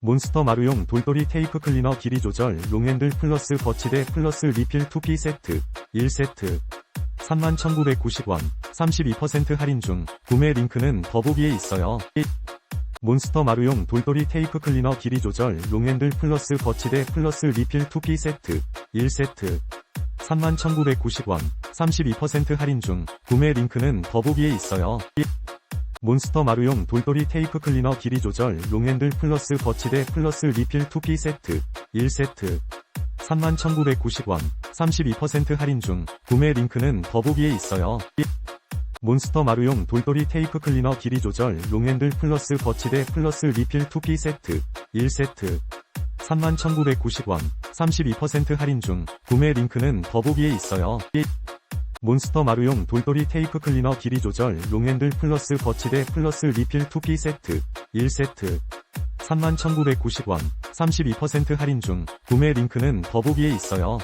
몬스터 마루용 돌돌이 테이프 클리너 길이 조절 롱핸들 플러스 거치대 플러스 리필 2피 세트 1세트 31,990원 32% 할인 중 구매 링크는 더보기에 있어요. 몬스터 마루용 돌돌이 테이프 클리너 길이 조절 롱핸들 플러스 거치대 플러스 리필 2피 세트 1세트 31,990원 32% 할인 중 구매 링크는 더보기에 있어요. 몬스터 마루용 돌돌이 테이프 클리너 길이 조절 롱핸들 플러스 거치대 플러스 리필 2피 세트 1세트 31,990원 32% 할인 중 구매 링크는 더보기에 있어요. 몬스터 마루용 돌돌이 테이프 클리너 길이 조절 롱핸들 플러스 거치대 플러스 리필 2피 세트 1세트 31,990원 32% 할인 중 구매 링크는 더보기에 있어요. 몬스터 마루용 돌돌이 테이프 클리너 길이 조절 롱핸들 플러스 거치대 플러스 리필 2피 세트 1세트 31,990원 32% 할인 중 구매 링크는 더보기에 있어요.